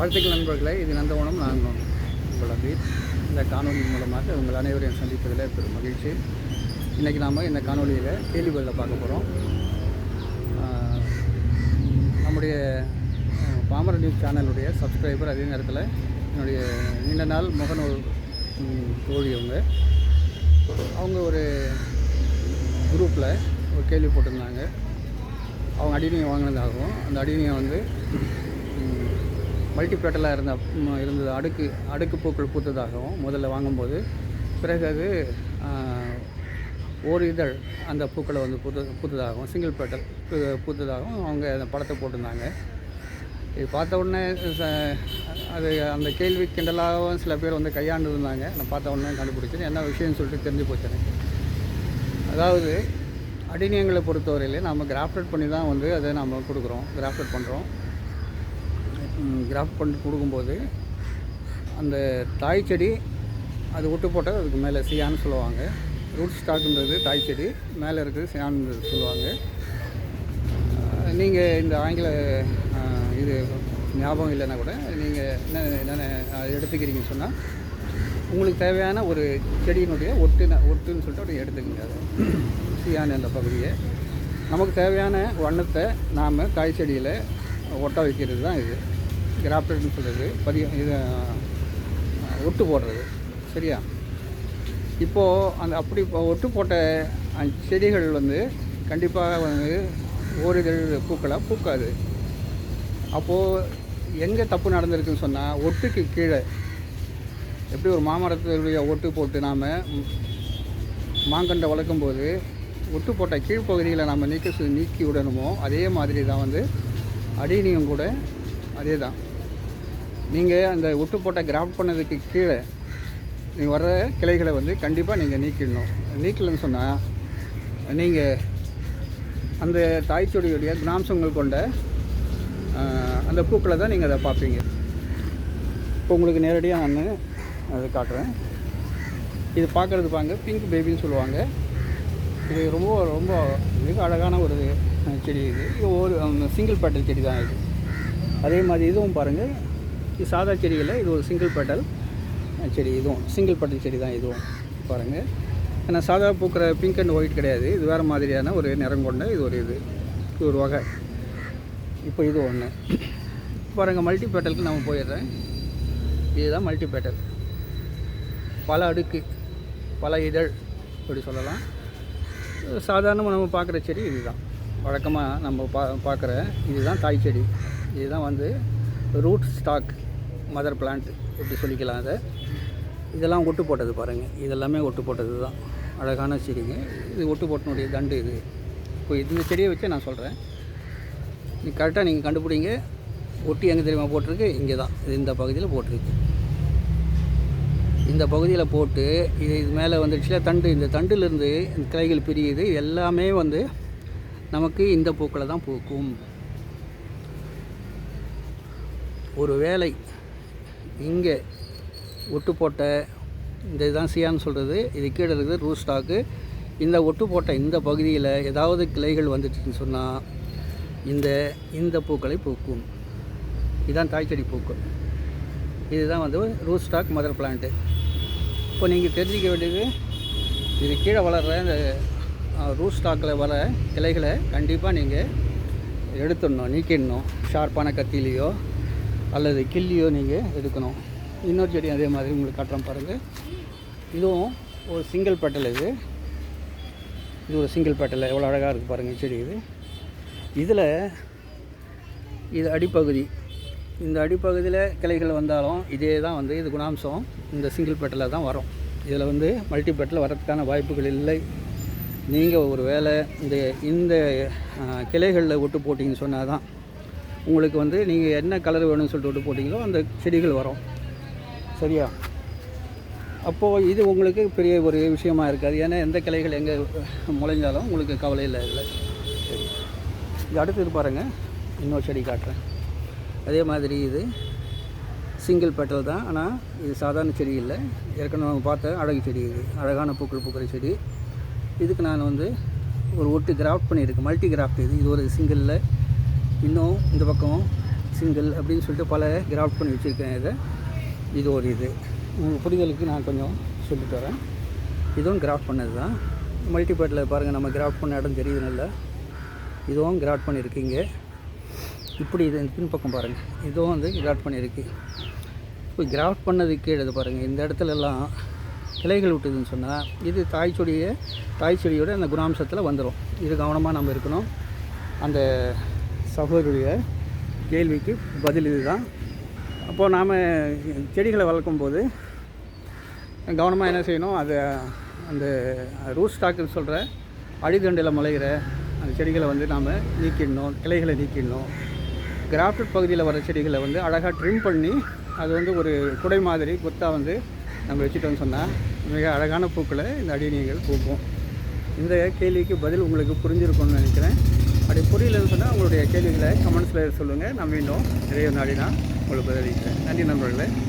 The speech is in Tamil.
வாழ்த்துக்கள் நண்பர்களே இது நந்தவனம். நான் உங்கள் அபீத் இந்த காணொலி மூலமாக உங்கள் அனைவரையும் சந்திப்பதில் பெரும் மகிழ்ச்சி. இன்றைக்கி நாம் இந்த காணொலியில் கேள்வி பார்க்க போகிறோம் நம்முடைய பாமர நியூஸ் சேனலுடைய சப்ஸ்கிரைபர் அதே நேரத்தில் என்னுடைய நீண்ட நாள் முகநூல் தோழி அவங்க. அவங்க ஒரு குரூப்பில் ஒரு கேள்வி போட்டிருந்தாங்க. அவங்க அடினியம் வாங்கினதாகவும் அந்த அடினியம் வந்து மல்டிப்ளேட்டலாக இருந்த இருந்தது. அடுக்கு அடுக்கு பூக்கள் பூத்ததாகவும் முதல்ல வாங்கும்போது பிறகு அது ஒரு இதழ் அந்த பூக்களை வந்து பூத்த பூத்ததாகவும் சிங்கிள் பேட்டல் பூத்ததாகவும் அவங்க அந்த படத்தை போட்டிருந்தாங்க. இது பார்த்த உடனே ச- அது அந்த கேள்வி கிண்டலாகவும் சில பேர் வந்து கையாண்டு இருந்தாங்க நான் பார்த்த உடனே கண்டுபிடிச்சேன் என்ன விஷயம்னு சொல்லிட்டு தெரிஞ்சு போச்சு எனக்கு. அதாவது அடிநியங்களை பொறுத்தவரையிலே நம்ம கிராஃப்டட் பண்ணி தான் வந்து அதை நம்ம கொடுக்குறோம் கிராஃப்டட் பண்ணுறோம் கிராஃப்ட் பண்ணி கொடுக்கும்போது அந்த தாய் செடி அது ஒட்டு போட்டால் அதுக்கு மேலே சியான்னு சொல்லுவாங்க. ரூட் ஸ்டாக்குன்றது தாய் செடி மேலே இருக்குது சியான்ன்றது சொல்லுவாங்க. நீங்கள் இந்த ஆங்கில இது ஞாபகம் இல்லைன்னா கூட நீங்கள் என்ன என்னென்ன எடுத்துக்கிறீங்கன்னு சொன்னால் உங்களுக்கு தேவையான ஒரு செடியினுடைய ஒட்டு ஒட்டுன்னு சொல்லிட்டு அப்படி எடுத்துக்கங்க அதை. சியான அந்த பகுதியை. நமக்கு தேவையான வண்ணத்தை நாம் காய் செடியில் ஒட்ட வைக்கிறது தான் இது. கிராப்டட்னு சொல்கிறது பதிய இது ஒட்டு போடுறது சரியா? இப்போது அந்த அப்படி இப்போ ஒட்டு போட்ட செடிகள் வந்து கண்டிப்பாக வந்து ஓரிதழ் பூக்களாக பூக்காது. அப்போது எங்கே தப்பு நடந்திருக்குன்னு சொன்னால் ஒட்டுக்கு கீழே எப்படி ஒரு மாமரத்துடைய ஒட்டு போட்டு நாம் மாங்கண்டை வளர்க்கும் போது ஒட்டு போட்ட கீழ்ப்பகுதிகளை நாம் நீக்க நீக்கி விடணுமோ அதே மாதிரி தான் வந்து அடினியும் கூட அதே தான். நீங்கள் அந்த ஒட்டு போட்ட கிராஃப்ட் பண்ணதுக்கு கீழே நீங்கள் வர்ற கிளைகளை வந்து கண்டிப்பாக நீங்கள் நீக்கிடணும். நீக்கலன்னு சொன்னால் நீங்கள் அந்த தாய் செடியுடைய குணாம்சங்கள் கொண்ட அந்த பூக்களை தான் நீங்கள் அதை பார்ப்பீங்க. இப்போ உங்களுக்கு நேரடியாக நான் அதை காட்டுறேன். இது பார்க்குறது பாங்க பிங்க் பேபின்னு சொல்லுவாங்க. இது ரொம்ப ரொம்ப மிக அழகான ஒரு செடி இது. இது ஒரு சிங்கிள் பேட்டல் செடி தான் இது. அதே மாதிரி இதுவும் பாருங்கள் இது சாதா செடியில் இது ஒரு சிங்கிள் பேட்டல் செடி இதுவும். சிங்கிள் பேட்டல் செடி தான் இதுவும். பாருங்கள் ஏன்னா சாதா பூக்கிற பிங்க் அண்ட் ஒயிட் கிடையாது. இது வேறு மாதிரியான ஒரு நிறம் கொண்ட இது ஒரு இது. இது ஒரு வகை. இப்போ இது ஒன்று பாருங்கள் மல்டி பேட்டலுக்கு நம்ம போயிடுறேன். இதுதான் மல்டி பேட்டல் பல அடுக்கு பல இதழ் அப்படி சொல்லலாம். சாதாரணமாக நம்ம பார்க்குற செடி இதுதான். வழக்கமாக நம்ம பா பார்க்குற இதுதான் தாய் செடி. இதுதான் வந்து ரூட் ஸ்டாக் மதர் பிளான்ட் இப்படி சொல்லிக்கலாம் அதை? இதெல்லாம் ஒட்டு போட்டது பாருங்கள் இதெல்லாமே ஒட்டு போட்டது தான். அழகான செடிங்க. இது ஒட்டு போட்டனுடைய தண்டு இது. இப்போ இந்த செடியை வச்சு நான் சொல்கிறேன் நீ கரெக்டாக நீங்கள் கண்டுபிடிங்க. ஒட்டி எங்கே தெரியுமா போட்டிருக்கு? இங்கே தான். இது இந்த பகுதியில் போட்டிருக்கு. இந்த பகுதியில் போட்டு இது இது மேலே வந்துடுச்சுல தண்டு. இந்த தண்டுலேருந்து இந்த கிளைகள் பிரியுது. எல்லாமே வந்து நமக்கு இந்த பூக்களை தான் பூக்கும். ஒரு வேலை இங்கே ஒட்டு போட்ட இந்த இதுதான் சியான்னு சொல்கிறது இது கீழே இருக்குது ரூ ஸ்டாக்கு. இந்த ஒட்டு போட்ட இந்த பகுதியில் ஏதாவது கிளைகள் வந்துச்சுன்னு சொன்னால் இந்த இந்த பூக்களை பூக்கும். இதுதான் தாய்ச்செடி பூக்கள். இதுதான் வந்து ரூட் ஸ்டாக் மதர் பிளான்ட்டு. இப்போ நீங்கள் தெரிஞ்சிக்க வேண்டியது இது கீழே வளர்கிற இந்த ரூட் ஸ்டாக்கில் வர கிளைகளை கண்டிப்பாக நீங்கள் எடுத்துடணும் நீக்கிடணும். ஷார்ப்பான கத்திலேயோ அல்லது கிள்ளியோ நீங்கள் எடுக்கணும். இன்னொரு செடி அதே மாதிரி உங்களுக்கு காட்டுறோம் பாருங்கள் இதுவும் ஒரு சிங்கிள் பெட்டல் இது. இது ஒரு சிங்கிள் பெட்டல் எவ்வளோ அழகாக இருக்குது பாருங்கள் செடி இது. இதில் இது அடிப்பகுதி. இந்த அடிப்பகுதியில் கிளைகள் வந்தாலும் இதே தான் வந்து இது குணாம்சம். இந்த சிங்கிள் பெட்டில் தான் வரும். இதில் வந்து மல்டி பெட்டில் வரதுக்கான வாய்ப்புகள் இல்லை. நீங்கள் ஒரு வேளை இந்த இந்த கிளைகளில் ஒட்டு போட்டிங்கன்னு சொன்னால் தான் உங்களுக்கு வந்து நீங்கள் என்ன கலர் வேணும்னு சொல்லிட்டு போட்டிங்களோ அந்த செடிகள் வரும். சரியா? அப்போது இது உங்களுக்கு பெரிய ஒரு விஷயமா இருக்காது. ஏன்னா எந்த கிளைகள் எங்கே முளைஞ்சாலும் உங்களுக்கு கவலை இல்லை இல்லை. சரி. இது அடுத்தது பாருங்கள் இன்னொரு செடி காட்டுறேன். அதே மாதிரி இது சிங்கிள் பெட்டல் தான். ஆனால் இது சாதாரண செடி இல்லை. ஏற்கனவே நம்ம பார்த்த அழகு செடி இது. அழகான பூக்கள் பூக்கிற செடி. இதுக்கு நான் வந்து ஒரு ஒட்டு கிராஃப்ட் பண்ணியிருக்கேன். மல்டி கிராஃப்ட் இது. இது ஒரு சிங்கிளில் இன்னும் இந்த பக்கம் சிங்கிள் அப்படின்னு சொல்லிட்டு பல கிராஃப்ட் பண்ணி வச்சுருக்கேன் இதை. இது ஒரு இது. உங்களுக்கு புரிதலுக்கு நான் கொஞ்சம் சொல்லிட்டு வரேன். இதுவும் கிராஃப்ட் பண்ணது தான் மல்டிபேட்டில் பாருங்கள் நம்ம கிராஃப்ட் பண்ண இடம் தெரியுது நல்லா இதுவும் கிராஃப்ட் பண்ணியிருக்கீங்க இப்படி இது பின்பக்கம் பாருங்கள் இதுவும் வந்து கிராஃப்ட் பண்ணியிருக்கு இப்போ கிராஃப்ட் பண்ணது கீழே இது பாருங்கள் இந்த இடத்துலலாம் கிளைகள் விட்டுதுன்னு சொன்னால் இது தாய் செடியை தாய் செடியோட அந்த குணாம்சத்தில் வந்துடும் இது கவனமாக நம்ம இருக்கணும். அந்த சகோதரிய கேள்விக்கு பதில் இதுதான். அப்போது நாம் செடிகளை வளர்க்கும் போது கவனமாக என்ன செய்யணும்? அது அந்த ரூட் ஸ்டாக்குன்னு சொல்கிற அடிதண்டில் முளைகிற அந்த செடிகளை வந்து நாம் நீக்கிடணும் கிளைகளை நீக்கிடணும். கிராஃப்டட் பகுதியில் வர செடிகளை வந்து அழகாக ட்ரிம் பண்ணி அது வந்து ஒரு குடை மாதிரி கொத்தாக வந்து நம்ம வச்சுட்டோம்னு சொன்னால் மிக அழகான பூக்களை இந்த அடிநீங்கள் பூக்கும். இந்த கேள்விக்கு பதில் உங்களுக்கு புரிஞ்சிருக்கும்னு நினைக்கிறேன். அப்படி புரியலன்னு சொன்னால் உங்களுடைய கேள்விகளை கமெண்ட்ஸில் சொல்லுங்கள் நான் மீண்டும் நிறைய நாடினா உங்களுக்கு பதிலளிக்கிறேன். நன்றி நண்பர்களே.